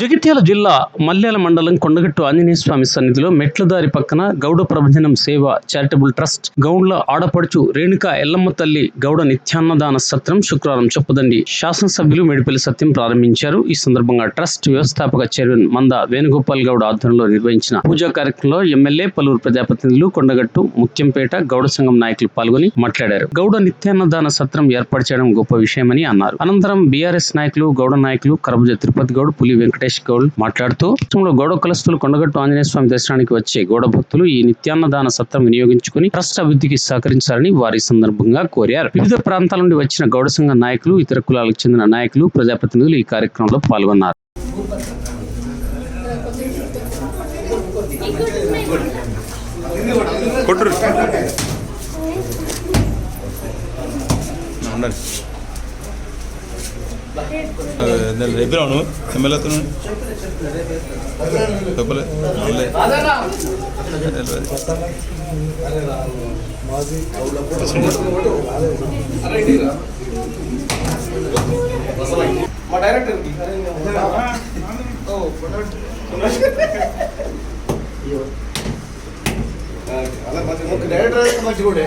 జగిత్యాల జిల్లా మల్యాల మండలం కొండగట్టు ఆంజనేయ స్వామి సన్నిధిలో మెట్లదారి పక్కన గౌడ ప్రభజనం సేవ చారిటబుల్ ట్రస్ట్ గౌండ్ల ఆడపడుచు రేణుక ఎల్లమ్మ తల్లి గౌడ నిత్యాన్నదాన సత్రం శుక్రవారం చెప్పుదండి. శాసనసభ్యులు మేడిపల్లి సత్యం ప్రారంభించారు. ఈ సందర్భంగా ట్రస్ట్ వ్యవస్థాపక చైర్మన్ మంద వేణుగోపాల్ గౌడ్ ఆధ్వర్యంలో నిర్వహించిన పూజా కార్యక్రమంలో ఎమ్మెల్యే పలువురు ప్రజాప్రతినిధులు కొండగట్టు ముత్యంపేట గౌడ సంఘం నాయకులు పాల్గొని మాట్లాడారు. గౌడ నిత్యాన్నదాన సత్రం ఏర్పాటు చేయడం గొప్ప విషయమని అన్నారు. అనంతరం బీఆర్ఎస్ నాయకులు గౌడ నాయకులు కరబుజ తిరుపతి గౌడ్ పులి వెంకట వెంకటేష్ గౌడ్ మాట్లాడుతూ రాష్ట్రంలో గౌడ కులస్తులు కొండగట్టు ఆంజనేయ స్వామి దర్శనానికి వచ్చే గౌడ భక్తులు ఈ నిత్యాన్నదాన సత్రం వినియోగించుకుని ట్రస్ట్ అభివృద్ధికి సహకరించాలని వారి సందర్భంగా కోరారు. వివిధ ప్రాంతాల నుండి వచ్చిన గౌడ సంఘ నాయకులు ఇతర కులాలకు చెందిన నాయకులు ప్రజాప్రతినిధులు ఈ కార్యక్రమంలో పాల్గొన్నారు. కొట్టురు. ఉండండి. ఎగ్గురావు ఎమ్మెల్యే అతను చెప్పలే లే. మా డైరెక్టర్ అలా మంచి ఒక డైరెక్టర్ మంచి కూడా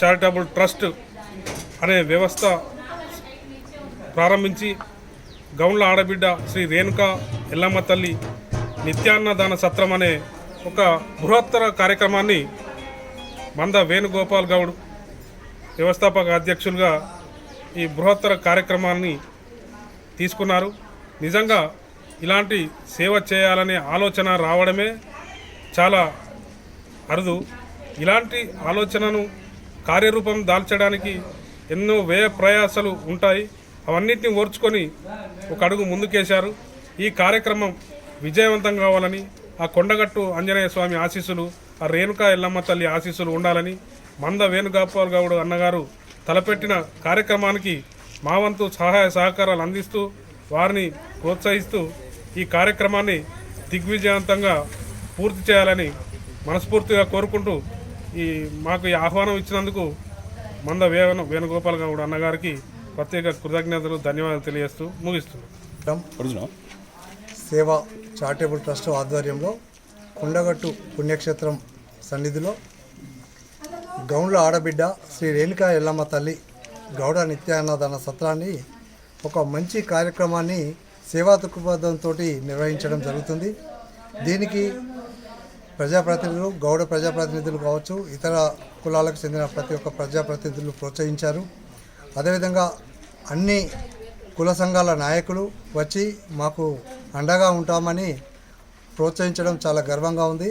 చారిటబుల్ ట్రస్ట్ అనే వ్యవస్థ ప్రారంభించి గౌండ్ల ఆడబిడ్డ శ్రీ రేణుక ఎల్లమ్మ తల్లి నిత్యాన్నదాన సత్రం అనే ఒక బృహత్తర కార్యక్రమాన్ని మంద వేణుగోపాల్ గౌడ్ వ్యవస్థాపక అధ్యక్షులుగా ఈ బృహత్తర కార్యక్రమాన్ని తీసుకున్నారు. నిజంగా ఇలాంటి సేవ చేయాలనే ఆలోచన రావడమే చాలా అరుదు. ఇలాంటి ఆలోచనను కార్యరూపం దాల్చడానికి ఎన్నో వ్యయ ప్రయాసాలు ఉంటాయి. అవన్నిటిని ఓర్చుకొని ఒక అడుగు ముందుకేశారు. ఈ కార్యక్రమం విజయవంతం కావాలని ఆ కొండగట్టు ఆంజనేయ స్వామి ఆశీస్సులు ఆ రేణుకా ఎల్లమ్మ తల్లి ఆశీస్సులు ఉండాలని మంద వేణుగోపాల్ గౌడ్ అన్నగారు తలపెట్టిన కార్యక్రమానికి మా వంతు సహాయ సహకారాలు అందిస్తూ వారిని ప్రోత్సహిస్తూ ఈ కార్యక్రమాన్ని దిగ్విజయవంతంగా పూర్తి చేయాలని మనస్ఫూర్తిగా కోరుకుంటూ ఈ మాకు ఈ ఆహ్వానం ఇచ్చినందుకు మంద వేణు వేణుగోపాల్ గౌడ్ అన్నగారికి ప్రత్యేక కృతజ్ఞతలు ధన్యవాదాలు తెలియజేస్తూ కొడుతున్నావా? సేవ చారిటబుల్ ట్రస్ట్ ఆధ్వర్యంలో కొండగట్టు పుణ్యక్షేత్రం సన్నిధిలో గౌండ్ల ఆడబిడ్డ శ్రీ రేణుకా ఎల్లమ్మ తల్లి గౌడ నిత్యాన్నదాన సత్రాన్ని ఒక మంచి కార్యక్రమాన్ని సేవా దృక్పథంతో నిర్వహించడం జరుగుతుంది దీనికి ప్రజాప్రతినిధులు గౌడ ప్రజాప్రతినిధులు కావచ్చు ఇతర కులాలకు చెందిన ప్రతి ఒక్క ప్రజాప్రతినిధులు ప్రోత్సహించారు. అదేవిధంగా అన్ని కుల సంఘాల నాయకులు వచ్చి మాకు అండగా ఉంటామని ప్రోత్సహించడం చాలా గర్వంగా ఉంది.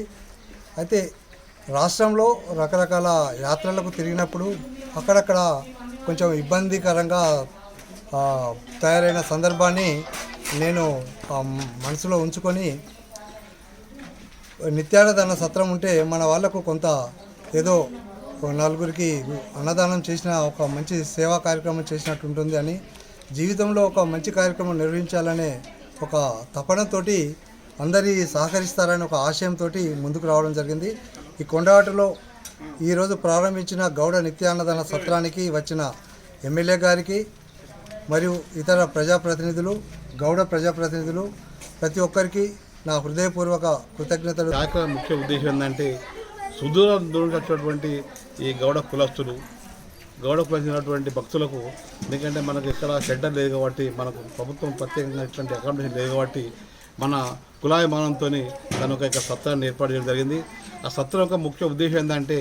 అయితే రాష్ట్రంలో రకరకాల యాత్రలకు తిరిగినప్పుడు అక్కడక్కడ కొంచెం ఇబ్బందికరంగా తయారైన సందర్భాన్ని నేను మనసులో ఉంచుకొని నిత్యాన్నదాన సత్రం ఉంటే మన వాళ్ళకు కొంత ఏదో నలుగురికి అన్నదానం చేసిన ఒక మంచి సేవా కార్యక్రమం చేసినట్టు ఉంటుంది అని జీవితంలో ఒక మంచి కార్యక్రమం నిర్వహించాలనే ఒక తపనతోటి అందరి సహకరిస్తారనే ఒక ఆశయంతో ముందుకు రావడం జరిగింది. ఈ కొండవాటలో ఈరోజు ప్రారంభించిన గౌడ నిత్యాన్నదాన సత్రానికి వచ్చిన ఎమ్మెల్యే గారికి మరియు ఇతర ప్రజాప్రతినిధులు గౌడ ప్రజాప్రతినిధులు ప్రతి ఒక్కరికి నా హృదయపూర్వక కృతజ్ఞతలు. దాకా ముఖ్య ఉద్దేశం ఏంటంటే సుదూర దూరం వచ్చినటువంటి ఈ గౌడ కులస్తులు గౌడ కులసినటువంటి భక్తులకు ఎందుకంటే మనకు ఇక్కడ షెడ్డర్ లేదు కాబట్టి మనకు ప్రభుత్వం ప్రత్యేకంగా ఇటువంటి అకామిడేషన్ లేదు కాబట్టి మన కులాభిమానంతో తన ఒక యొక్క సత్రాన్ని ఏర్పాటు చేయడం జరిగింది. ఆ సత్రం యొక్క ముఖ్య ఉద్దేశం ఏంటంటే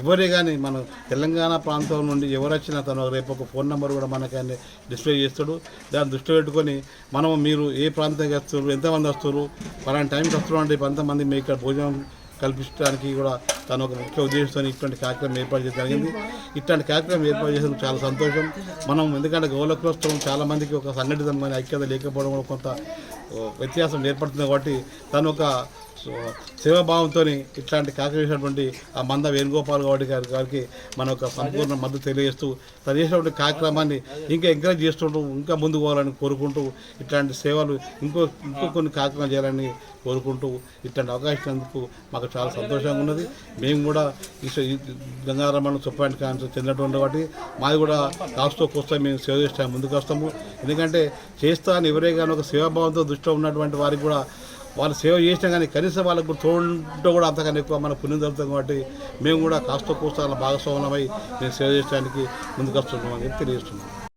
ఎవరే కానీ మన తెలంగాణ ప్రాంతం నుండి ఎవరు వచ్చినా తను రేపు ఒక ఫోన్ నెంబర్ కూడా మనకి డిస్ప్లే చేస్తాడు. దాన్ని దృష్టిలో పెట్టుకొని మనం మీరు ఏ ప్రాంతానికి వస్తారు ఎంతమంది వస్తారు పలాంటి టైంకి వస్తారు అంటే కొంతమంది మీకు ఇక్కడ భోజనం కల్పించడానికి కూడా తను ఒక ముఖ్య ఉద్దేశంతో ఇటువంటి కార్యక్రమం ఏర్పాటు చేయడం జరిగింది. ఇట్లాంటి కార్యక్రమం ఏర్పాటు చేసిన చాలా సంతోషం. మనం ఎందుకంటే గౌరవ చాలామందికి చాలా మందికి ఒక సంఘటితమైన ఐక్యత లేకపోవడం కూడా కొంత వ్యత్యాసం ఏర్పడుతుంది కాబట్టి తను ఒక సో, సేవాభావంతో ఇట్లాంటి కార్యక్రమించినటువంటి ఆ మంద వేణుగోపాల్ గౌడ్ గారి గారికి మన ఒక సంపూర్ణ మద్దతు తెలియజేస్తూ తను చేసినటువంటి కార్యక్రమాన్ని ఇంకా ఎంకరేజ్ చేస్తుంటూ ఇంకా ముందుకు పోవాలని కోరుకుంటూ ఇట్లాంటి సేవలు ఇంకో ఇంకో కొన్ని కార్యక్రమాలు చేయాలని కోరుకుంటూ ఇట్లాంటి అవకాశం అందుకు మాకు చాలా సంతోషంగా ఉన్నది. మేము కూడా ఈ గంగారమణ సుప్పాంటి కాన్స్ చెందినటువంటి వాటి మాది కూడా కాస్తో కోస్తా మేము సేవ చేస్తాం ముందుకు వస్తాము. ఎందుకంటే చేస్తా అని ఎవరే కానీ ఒక సేవాభావంతో దృష్టిలో ఉన్నటువంటి వారికి కూడా వాళ్ళు సేవ చేసినా కానీ కనీసం వాళ్ళకు చూడటం కూడా అంతకన్నా ఎక్కువ మన పుణ్యం జరుగుతాం కాబట్టి మేము కూడా కాస్త కోస్తా భాగస్వామ్యమై మేము సేవ చేయడానికి ముందుకు వస్తున్నామని తెలియజేస్తున్నాం.